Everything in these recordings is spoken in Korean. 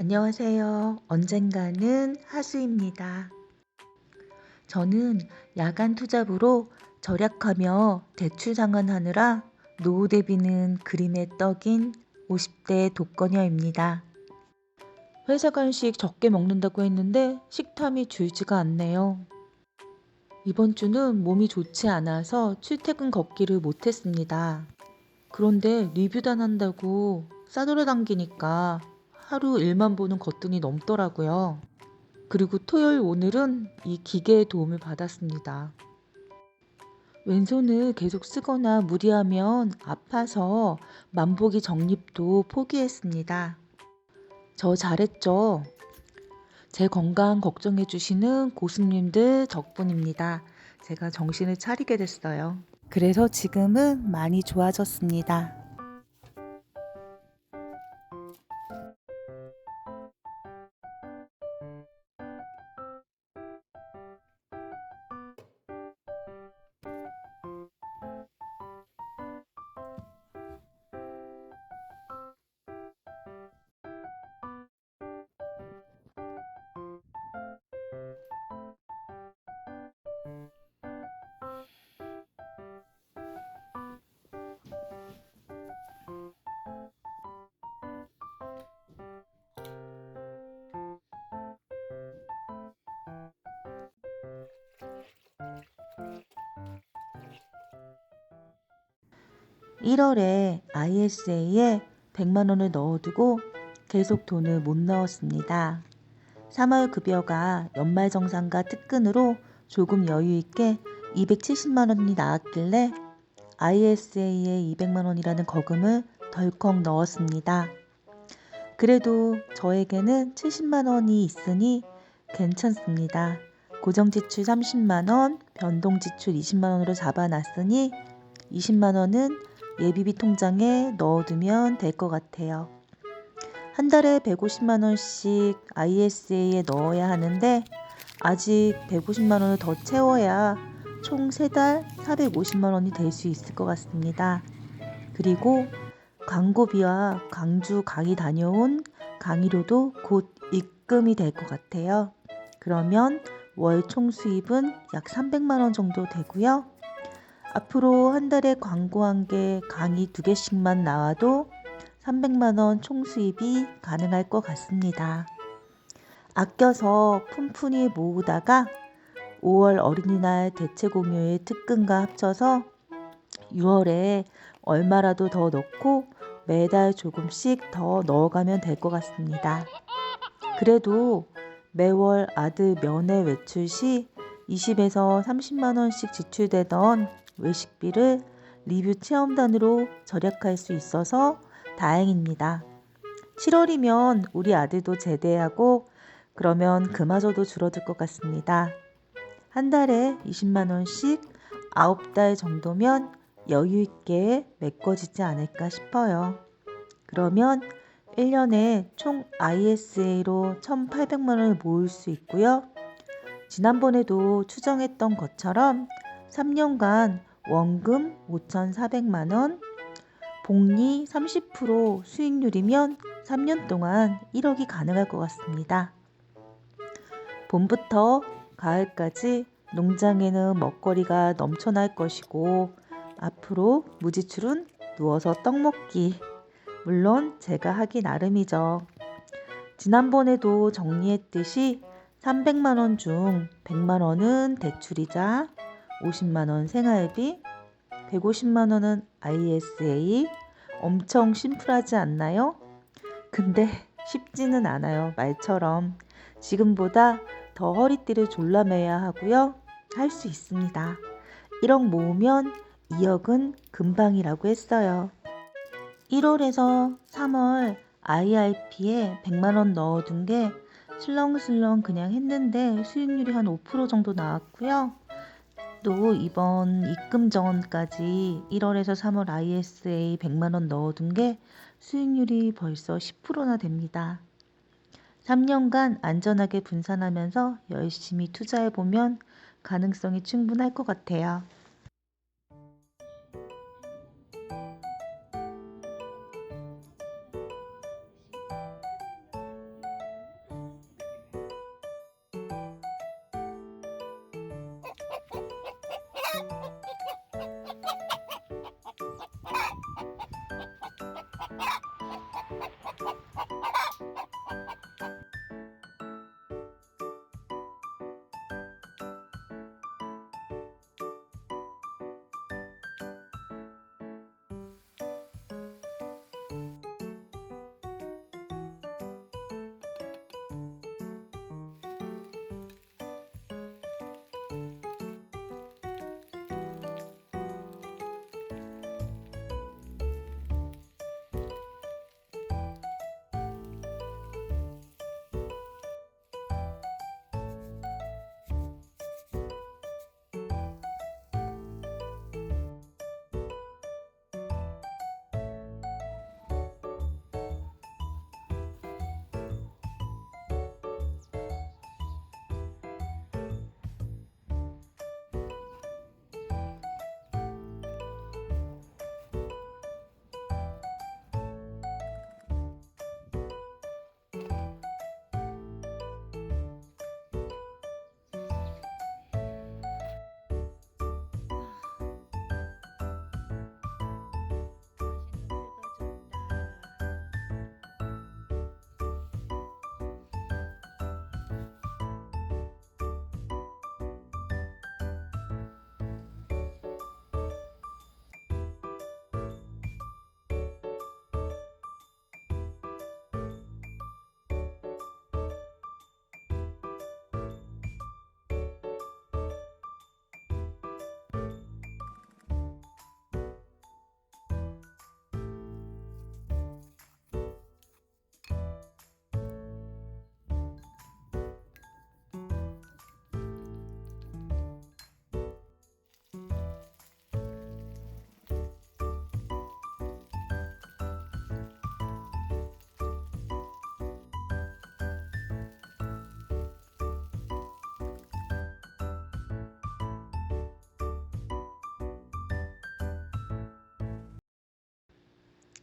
안녕하세요. 언젠가는 하수입니다. 저는 야간 투잡으로 절약하며 대출 상환하느라 노후 대비는 그림의 떡인 50대 독거녀입니다. 회사 간식 적게 먹는다고 했는데 식탐이 줄지가 않네요. 이번 주는 몸이 좋지 않아서 출퇴근 걷기를 못했습니다. 그런데 리뷰단 한다고 싸돌아당기니까 하루 1만 보는 거뜬히 넘더라고요. 그리고 토요일 오늘은 이 기계의 도움을 받았습니다. 왼손을 계속 쓰거나 무리하면 아파서 만보기 정립도 포기했습니다. 저 잘했죠? 제 건강 걱정해 주시는 고수님들 덕분입니다. 제가 정신을 차리게 됐어요. 그래서 지금은 많이 좋아졌습니다. 일 월에 ISA에 100만 원을 넣어두고 계속 돈을 못 넣었습니다. 3월 급여가 연말 정산과 특근으로 조금 여유 있게 270만 원이 나왔길래 ISA에 200만 원이라는 거금을 덜컥 넣었습니다. 그래도 저에게는 70만 원이 있으니 괜찮습니다. 고정 지출 30만 원, 변동 지출 20만 원으로 잡아놨으니 20만 원은 예비비 통장에 넣어두면 될 것 같아요. 한 달에 150만 원씩 ISA에 넣어야 하는데 아직 150만 원을 더 채워야 총 3달 450만 원이 될 수 있을 것 같습니다. 그리고 광고비와 광주 강의 다녀온 강의료도 곧 입금이 될 것 같아요. 그러면 월 총 수입은 약 300만 원 정도 되고요. 앞으로 한 달에 광고한 게 강의 두 개씩만 나와도 300만 원 총 수입이 가능할 것 같습니다. 아껴서 푼푼히 모으다가 5월 어린이날 대체 공휴일 특근과 합쳐서 6월에 얼마라도 더 넣고 매달 조금씩 더 넣어가면 될 것 같습니다. 그래도 매월 아들 면회 외출 시 20에서 30만 원씩 지출되던 외식비를 리뷰 체험단으로 절약할 수 있어서 다행입니다. 7월이면 우리 아들도 제대하고 그러면 그마저도 줄어들 것 같습니다. 한 달에 20만 원씩 9달 정도면 여유 있게 메꿔지지 않을까 싶어요. 그러면 1년에 총 ISA로 1,800만 원을 모을 수 있고요. 지난번에도 추정했던 것처럼 3년간 원금 5,400만 원, 복리 30% 수익률이면 3년 동안 1억이 가능할 것 같습니다. 봄부터 가을까지 농장에는 먹거리가 넘쳐날 것이고 앞으로 무지출은 누워서 떡 먹기. 물론 제가 하기 나름이죠. 지난번에도 정리했듯이 300만 원 중 100만 원은 대출이자 50만 원 생활비, 150만 원은 ISA. 엄청 심플하지 않나요? 근데 쉽지는 않아요. 말처럼. 지금보다 더 허리띠를 졸라매야 하고요. 할 수 있습니다. 1억 모으면 2억은 금방이라고 했어요. 1월에서 3월 IRP에 100만원 넣어둔 게 슬렁슬렁 그냥 했는데 수익률이 한 5% 정도 나왔고요. 또 이번 입금 전까지 1월에서 3월 ISA 100만원 넣어둔 게 수익률이 벌써 10%나 됩니다. 3년간 안전하게 분산하면서 열심히 투자해보면 가능성이 충분할 것 같아요.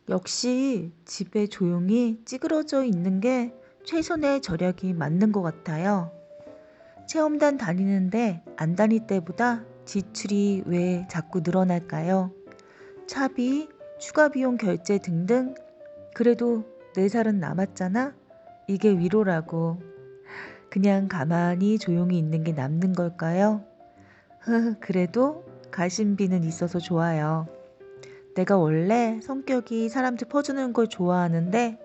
역시 집에 조용히 찌그러져 있는 게 최선의 절약이 맞는 것 같아요. 체험단 다니는데 안 다닐 때보다 지출이 왜 자꾸 늘어날까요? 차비, 추가 비용 결제 등등. 그래도 네 살은 남았잖아? 이게 위로라고. 그냥 가만히 조용히 있는 게 남는 걸까요? 그래도 가심비는 있어서 좋아요. 내가 원래 성격이 사람들 퍼주는 걸 좋아하는데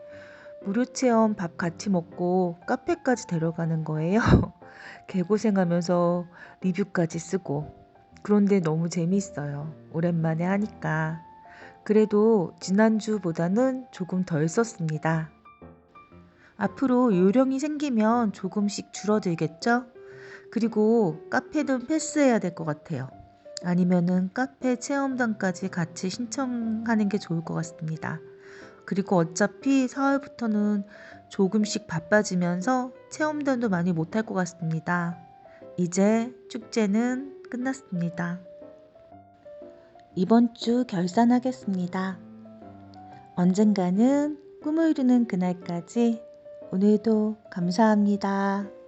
무료 체험 밥 같이 먹고 카페까지 데려가는 거예요. 개고생하면서 리뷰까지 쓰고. 그런데 너무 재미있어요. 오랜만에 하니까. 그래도 지난주보다는 조금 덜 썼습니다. 앞으로 요령이 생기면 조금씩 줄어들겠죠? 그리고 카페는 패스해야 될 것 같아요. 아니면은 카페 체험단까지 같이 신청하는 게 좋을 것 같습니다. 그리고 어차피 4월부터는 조금씩 바빠지면서 체험단도 많이 못할 것 같습니다. 이제 축제는 끝났습니다. 이번 주 결산하겠습니다. 언젠가는 꿈을 이루는 그날까지 오늘도 감사합니다.